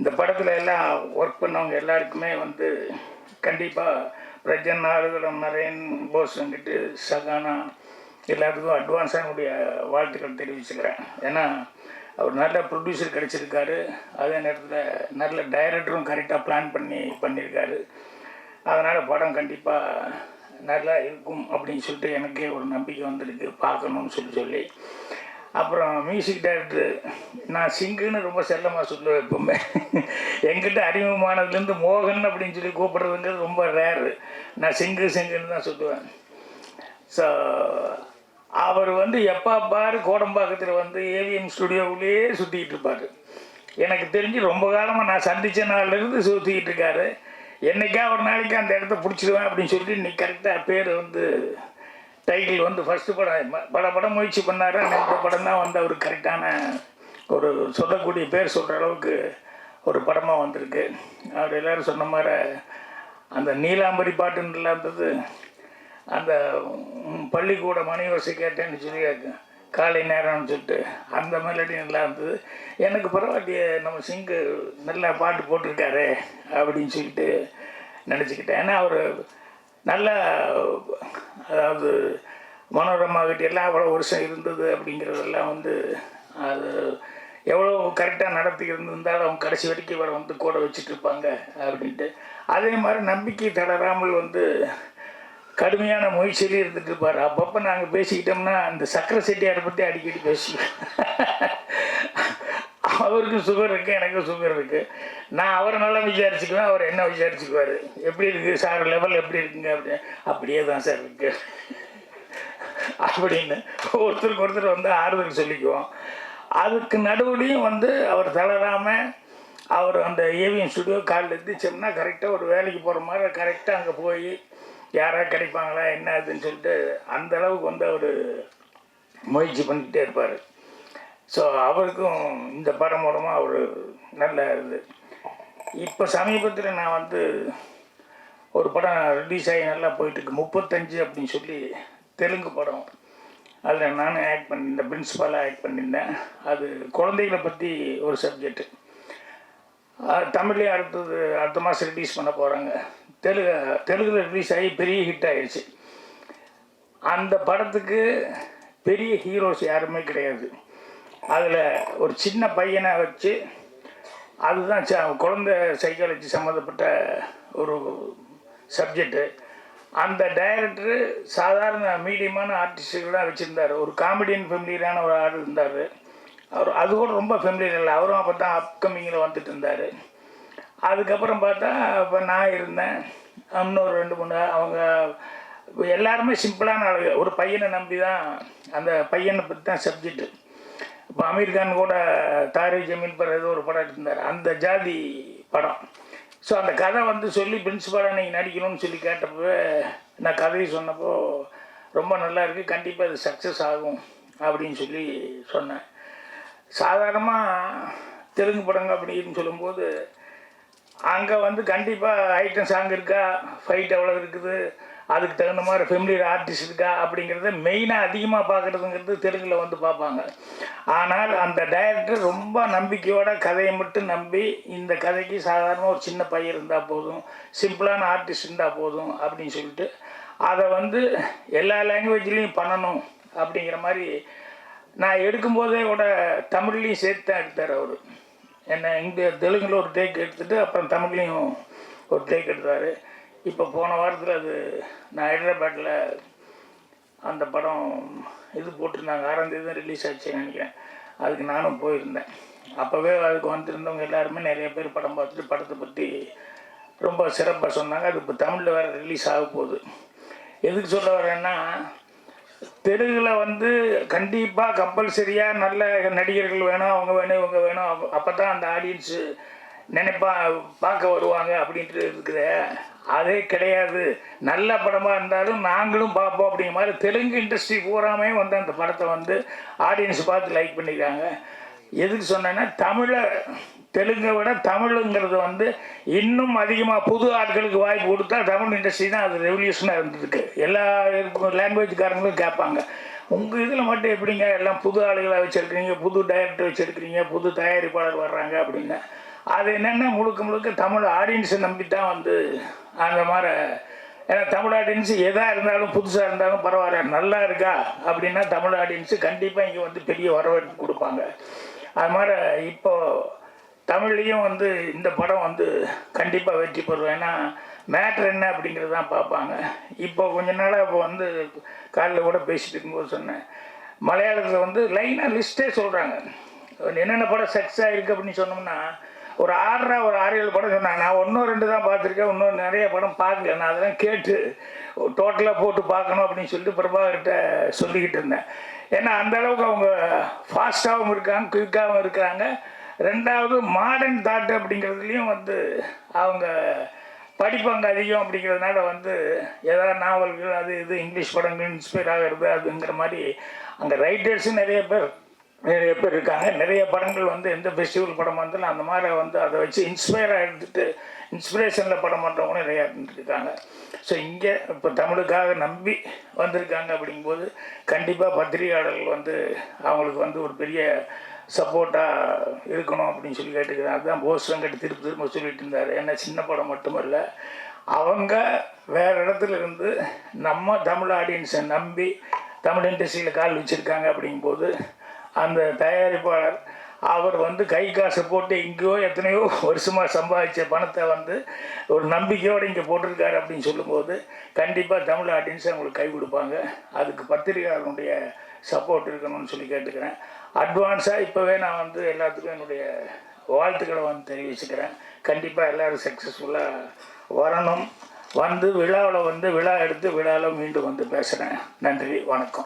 Speaker 4: இந்த படத்தில் எல்லாம் ஒர்க் பண்ணவங்க எல்லாருக்குமே வந்து கண்டிப்பாக பிரஜன் ஆறுதலம் நரேன் போஸ் வந்துட்டு சகானா எல்லாத்துக்கும் அட்வான்ஸாக என்னுடைய வாழ்த்துக்கள் தெரிவிச்சுக்கிறேன். ஏன்னா அவர் நல்ல ப்ரொடியூசர் கிடச்சிருக்காரு. அதே நேரத்தில் நல்ல டைரக்டரும் கரெக்டாக பிளான் பண்ணி பண்ணியிருக்காரு அதனால் படம் கண்டிப்பாக நல்லா இருக்கும் அப்படின்னு சொல்லிட்டு எனக்கே ஒரு நம்பிக்கை வந்திருக்கு. பார்க்கணும்னு சொல்லி சொல்லி. அப்புறம் மியூசிக் டைரக்டர் நான் சிங்குன்னு ரொம்ப செல்லமாக சொல்லுவேன் எப்பவுமே. எங்கிட்ட அறிமுகமானதுலேருந்து மோகன் அப்படின்னு சொல்லி கூப்பிட்றதுங்கிறது ரொம்ப ரேரு நான் சிங்கு சிங்குன்னு தான் சொல்லுவேன். ஸோ அவர் வந்து எப்போ பாரு கோடம்பாக்கத்தில் வந்து ஏவிஎம் ஸ்டுடியோவுலேயே சுற்றிக்கிட்டு இருப்பார். எனக்கு தெரிஞ்சு ரொம்ப காலமாக நான் சந்தித்த நாள்லேருந்து சுற்றிக்கிட்டு இருக்காரு. என்னைக்கா ஒரு நாளைக்கு அந்த இடத்த பிடிச்சிடுவேன் அப்படின்னு சொல்லிட்டு இன்னைக்கு கரெக்டாக பேர் வந்து டைட்டில் வந்து ஃபஸ்ட்டு படம் பல படம் முயற்சி பண்ணாரு? ஆனால் இந்த படம் தான் வந்து அவருக்கு கரெக்டான ஒரு சொல்லக்கூடிய பேர் சொல்கிற அளவுக்கு ஒரு படமாக வந்திருக்கு. அவர் எல்லோரும் சொன்ன மாதிரி அந்த நீலாம்பரி பாட்டுன்னு இருந்தது அந்த பள்ளிக்கூட மணி ஓசை கேட்டேன்னு சொல்லி காலை நேரம்னு சொல்லிட்டு அந்த மெலடி நல்லா இருந்தது. எனக்கு பரவாயில்லையே நம்ம சிங்கு நல்லா பாட்டு போட்டிருக்காரு அப்படின்னு சொல்லிட்டு நினச்சிக்கிட்டேன். ஏன்னா அவர் நல்ல அதாவது மனோரமா கிட்ட எல்லாம் அவ்வளோ வருஷம் இருந்தது அப்படிங்கிறதெல்லாம் வந்து அது எவ்வளோ கரெக்டாக நடத்தி இருந்திருந்தாலும் அவங்க கடைசி வரைக்கும் இவரை வந்து கூட வச்சுட்டு இருப்பாங்க அப்படின்ட்டு. அதே மாதிரி நம்பிக்கை தளராமல் வந்து கடுமையான முயற்சியிலே இருந்துட்டு இருப்பார் அப்பப்போ நாங்கள் பேசிக்கிட்டோம்னா அந்த சக்கரை செட்டியாரை பற்றி அடிக்கடி பேசுவோம் அவருக்கு சுகர் இருக்குது எனக்கும் சுகர் இருக்குது நான் அவரை நல்லா விசாரிச்சுக்குவேன் அவர் என்ன விசாரிச்சுக்குவார்? எப்படி இருக்குது சார் லெவல் எப்படி இருக்குங்க? அப்படின்னு அப்படியே தான் சார் இருக்குது அப்படின்னு ஒருத்தருக்கு ஒருத்தர் வந்து ஆறுதல் சொல்லிக்குவோம். அதுக்கு நடுவுலையும் வந்து அவர் தளராமல் அவர் அந்த ஏவிஎம் ஸ்டுடியோ காலில் எந்திரிச்சோம்னா கரெக்டாக ஒரு வேலைக்கு போகிற மாதிரி கரெக்டாக அங்கே போய் யாராவது கிடைப்பாங்களா என்ன அதுன்னு சொல்லிட்டு அந்த அளவுக்கு வந்து அவர் முயற்சி பண்ணிக்கிட்டே இருப்பார். ஸோ அவருக்கும் இந்த படம் மூலமாக அவர் நல்லா இது. இப்போ சமீபத்தில் நான் வந்து ஒரு படம் ரிலீஸ் ஆகி நல்லா போயிட்டுருக்கு. முப்பத்தஞ்சு அப்படின்னு சொல்லி தெலுங்கு படம். அதில் நானும் ஆக்ட் பண்ணியிருந்தேன் பிரின்ஸிபலாக ஆக்ட் பண்ணியிருந்தேன். அது குழந்தைகளை பற்றி ஒரு சப்ஜெக்ட்டு தமிழ்லேயே அடுத்தது அடுத்த மாதம் ரிலீஸ் பண்ண போகிறாங்க தெலுங்கு தெலுங்கில் ரிலீஸ் ஆகி பெரிய ஹிட் ஆயிடுச்சு அந்த படத்துக்கு பெரிய ஹீரோஸ் யாருமே கிடையாது. அதில் ஒரு சின்ன பையனை வச்சு அதுதான் ச- குழந்தை சைக்காலஜி சம்மந்தப்பட்ட ஒரு சப்ஜெக்டு அந்த டைரக்டரு சாதாரண மீடியமான ஆர்டிஸ்டுகளாக வச்சுருந்தார். ஒரு காமெடியன் ஃபெமிலியரான ஒரு ஆள் இருந்தார். அவர் அது கூட ரொம்ப ஃபெமிலியர் இல்லை. அவரும் அப்போ தான் அப்கமிங்கில் வந்துட்டு இருந்தார். அதுக்கப்புறம் பார்த்தா இப்போ நான் இருந்தேன். இன்னொரு ரெண்டு மூணு அவங்க எல்லாருமே சிம்பிளான ஆளுங்க. ஒரு பையனை நம்பி தான் அந்த பையனை பற்றி தான் சப்ஜெக்ட்டு இப்போ அமீர் கான் கூட தாரி ஜமீன் பர் ஏதோ ஒரு படம் எடுத்திருந்தார். அந்த ஜாதி படம். ஸோ அந்த கதை வந்து சொல்லி பிரின்சிபாலாக நீங்கள் நடிக்கணும்னு சொல்லி கேட்டப்போ நான் கதையை சொன்னப்போ ரொம்ப நல்லா இருக்குது கண்டிப்பாக இது சக்ஸஸ் ஆகும் அப்படின்னு சொல்லி சொன்னேன். சாதாரணமாக தெலுங்கு படங்க அப்படின்னு சொல்லும்போது அங்கே வந்து கண்டிப்பாக ஐட்டம் சாங் இருக்கா? ஃபைட் எவ்வளோ இருக்குது? அதுக்கு தகுந்த மாதிரி ஃபெமிலியர் ஆர்டிஸ்ட் இருக்கா அப்படிங்கிறத மெயினாக அதிகமாக பார்க்குறதுங்கிறது தெலுங்கில் வந்து பார்ப்பாங்க. ஆனால் அந்த டைரக்டர் ரொம்ப நம்பிக்கையோட கதையை மட்டும் நம்பி இந்த கதைக்கு சாதாரண ஒரு சின்ன பையன் இருந்தால் போதும் சிம்பிளான ஆர்டிஸ்ட் இருந்தால் போதும் அப்படின்னு சொல்லிட்டு அதை வந்து எல்லா லாங்குவேஜ்லேயும் பண்ணணும் அப்படிங்கிற மாதிரி நான் எடுக்கும்போதே கூட தமிழ்லேயும் சேர்த்து தான் எடுத்தார் அவர். என்ன இங்கே தெலுங்கில் ஒரு டேக் எடுத்துகிட்டு அப்புறம் தமிழ்லேயும் ஒரு டேக் எடுத்தார். இப்போ போன வாரத்தில் அது நான் ஹைதராபாத்தில் அந்த படம் இது போட்டிருந்தாங்க. ஆறாம் தேதி தான் ரிலீஸ் ஆச்சுன்னு நினைக்கிறேன். அதுக்கு நானும் போயிருந்தேன். அப்போவே அதுக்கு வந்திருந்தவங்க எல்லாருமே நிறைய பேர் படம் பார்த்துட்டு படத்தை பற்றி ரொம்ப சிறப்பாக சொன்னாங்க. அது இப்போ தமிழில் வேறு ரிலீஸ் ஆக போகுது. எதுக்கு சொல்ல வரேன்னா தெலுங்கில் வந்து கண்டிப்பாக கம்பல்சரியாக நல்ல நடிகர்கள் வேணும் அவங்க வேணும் இவங்க வேணும். அப்போ தான் அந்த ஆடியன்ஸு நினைப்பா பார்க்க வருவாங்க அப்படின்ட்டு இருக்குது. அதே கிடையாது. நல்ல படமாக இருந்தாலும் நாங்களும் பார்ப்போம் அப்படிங்கிற மாதிரி தெலுங்கு இண்டஸ்ட்ரி பூராமே வந்து அந்த படத்தை வந்து ஆடியன்ஸ் பார்த்து லைக் பண்ணியிருக்காங்க எதுக்கு சொன்னேன்னா தமிழை தெலுங்கை விட தமிழுங்கிறது வந்து இன்னும் அதிகமாக புது ஆட்களுக்கு வாய்ப்பு கொடுத்தா தமிழ் இண்டஸ்ட்ரி தான் அது ரெவல்யூஷனாக இருந்ததுக்கு எல்லா லாங்குவேஜ்காரங்களும் கேட்பாங்க. உங்கள் இதில் மட்டும் எப்படிங்க எல்லாம் புது ஆளுகளாக வச்சுருக்கிறீங்க புது டைரக்டர் வச்சுருக்கிறீங்க புது தயாரிப்பாளர் வர்றாங்க அப்படிங்க அது என்னென்னா முழுக்க முழுக்க தமிழ் ஆடியன்ஸை நம்பி தான் வந்து அந்த மாதிரி ஏன்னா தமிழ் ஆடியன்ஸு எதாக இருந்தாலும் புதுசாக இருந்தாலும் பரவாயில்ல நல்லா இருக்கா அப்படின்னா தமிழ் ஆடியன்ஸு கண்டிப்பாக இங்கே வந்து பெரிய வரவேற்பு கொடுப்பாங்க. அது மாதிரி இப்போது தமிழ்லேயும் வந்து இந்த படம் வந்து கண்டிப்பாக வெற்றி பெறும். ஏன்னா மேட்ரு என்ன அப்படிங்கிறது தான் பார்ப்பாங்க. இப்போ கொஞ்ச நாளாக இப்போ வந்து காலில் கூட பேசிட்டு இருக்கும்போது சொன்னேன். மலையாளத்தில் வந்து லைனாக லிஸ்ட்டே சொல்கிறாங்க என்னென்ன படம் சக்ஸஸ் ஆகிருக்கு அப்படின்னு சொன்னோம்னா ஒரு ஆறரை ஒரு ஆறு ஏழு படம் சொன்னாங்க. நான் ஒன்றும் ரெண்டு தான் பார்த்துருக்கேன். இன்னும் நிறைய படம் பார்க்கல. நான் அதெல்லாம் கேட்டு டோட்டலாக போட்டு பார்க்கணும் அப்படின்னு சொல்லிட்டு பிரபாகர்கிட்ட சொல்லிக்கிட்டு இருந்தேன். ஏன்னா அந்த அளவுக்கு அவங்க ஃபாஸ்ட்டாகவும் இருக்காங்க குயிக்காகவும் இருக்கிறாங்க ரெண்டாவது மாடர்ன் தாட் அப்படிங்கிறதுலையும் வந்து அவங்க படிப்பங்க அதிகம் அப்படிங்கிறதுனால வந்து ஏதாவது நாவல்கள் அது இது இங்கிலீஷ் படங்கள் இன்ஸ்பயர் ஆகிறது அதுங்கிற மாதிரி அங்கே ரைட்டர்ஸும் நிறைய பேர் நிறைய பேர் இருக்காங்க. நிறைய படங்கள் வந்து எந்த ஃபெஸ்டிவல் படம் வந்தாலும் அந்த மாதிரி வந்து அதை வச்சு இன்ஸ்பயராக ஆகிட்டு இன்ஸ்பிரேஷனில் படம் பண்ணுறவங்க நிறையா இருந்துருக்காங்க ஸோ இங்கே இப்போ தமிழுக்காக நம்பி வந்திருக்காங்க அப்படிங்கும்போது கண்டிப்பாக பத்திரிகையாளர்கள் வந்து அவங்களுக்கு வந்து ஒரு பெரிய சப்போர்ட்டாக இருக்கணும் அப்படின்னு சொல்லி கேட்டுக்கிறேன் அதுதான் போஸ் வெங்கட் திருப்பி திரும்ப சொல்லிட்டு இருந்தார். ஏன்னா சின்ன படம் மட்டுமல்ல. அவங்க வேறு இடத்துல இருந்து நம்ம தமிழ் ஆடியன்ஸை நம்பி தமிழ் இண்டஸ்ட்ரியில் கால் வச்சுருக்காங்க அப்படிங்கும்போது அந்த தயாரிப்பாளர் அவர் வந்து கை காசை போட்டு இங்கேயோ எத்தனையோ வருஷமாக சம்பாதிச்ச பணத்தை வந்து ஒரு நம்பிக்கையோடு இங்கே போட்டிருக்காரு அப்படின்னு சொல்லும்போது கண்டிப்பாக தமிழ் ஆடியன்ஸ் அவங்களுக்கு கை கொடுப்பாங்க. அதுக்கு பத்திரிகையாளருடைய சப்போர்ட் இருக்கணும்னு சொல்லி கேட்டுக்கிறேன். அட்வான்ஸாக இப்போவே நான் வந்து எல்லாத்துக்கும் என்னுடைய வாழ்த்துக்களை வந்து தெரிவிச்சுக்கிறேன். கண்டிப்பாக எல்லோரும் சக்ஸஸ்ஃபுல்லாக வரணும். வந்து விழாவில் வந்து விழா எடுத்து விழாவில் மீண்டும் வந்து பேசுகிறேன் நன்றி வணக்கம்.